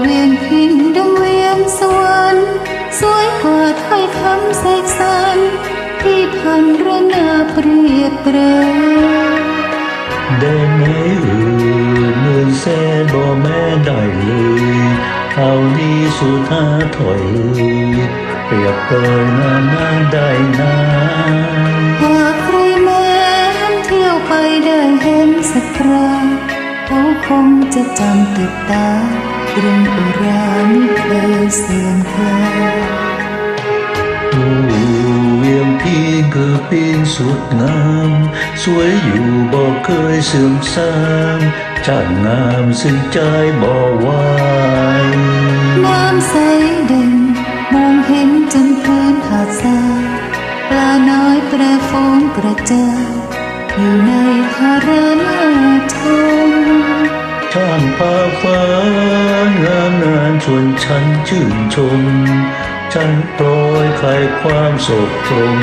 เวียนพินดัวยสวรสวยกว่าถ้ยคำเสกสรรที่พันระนาเปรียบเปรยได้ไหมหรืมือแสนบ่แม่ได้เลยเขาดีสุธาถอยเลยเปรีเปรยนามาได้นานหากใครแม้เที่ยวไปได้เห็นสักครา งจะจำติดตาเรื่องโบราณไม่เคยเสื่อมคลายผู้เวียงพี่คือปีนสุดงาม สวยอยู่บ่เคยเสื่อมสามชาติงามซึ่งใจบ่ไหวน้ำใสเด่นมองเห็นจนพื้นหาดทรายปลาน้อยแปรฟองกระจายอยู่ในทารานาทงางพาฟ้างามนานชวนฉันชื่นชม ฉันโปรยใครความโศกตรม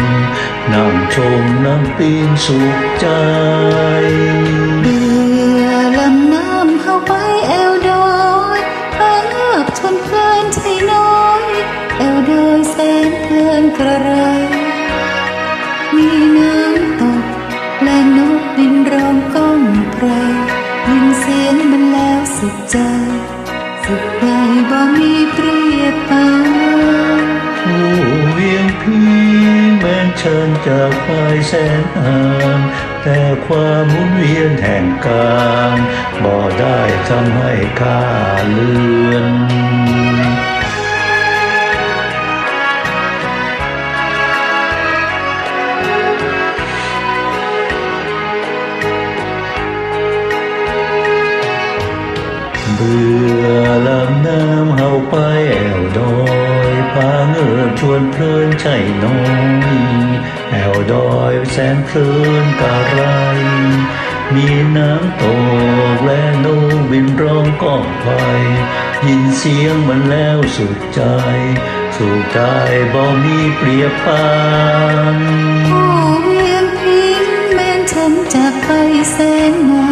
นั่งชมน้ำปีนสุขใจเรือลำน้ำเข้าไปแอวดอยไปเลือกชนเพลินใจน้อยแอวดอยแสนเพลินกระไร ยินเสียงมันแล้วสุดใจ สุดใดบ่มีเปรียบปานผู้เวียงพี่แม้นเชิญจากไปแสนนานแต่ความหมุนเวียนแห่งการบ่ได้ทำให้ข้าเลือน เบื่อลำน้ำเฮาไปแอวดอยพาเงินชวนเพลินใจน้อยแอวดอยแสนเพลินกะไร มีน้ำตกและนกบินร้องก้องไปยินเสียงมันแล้วสุดใจ สุขกายบ่มีเปรียบปานผู้เวียงพินแม้นฉันจากไปแสนนา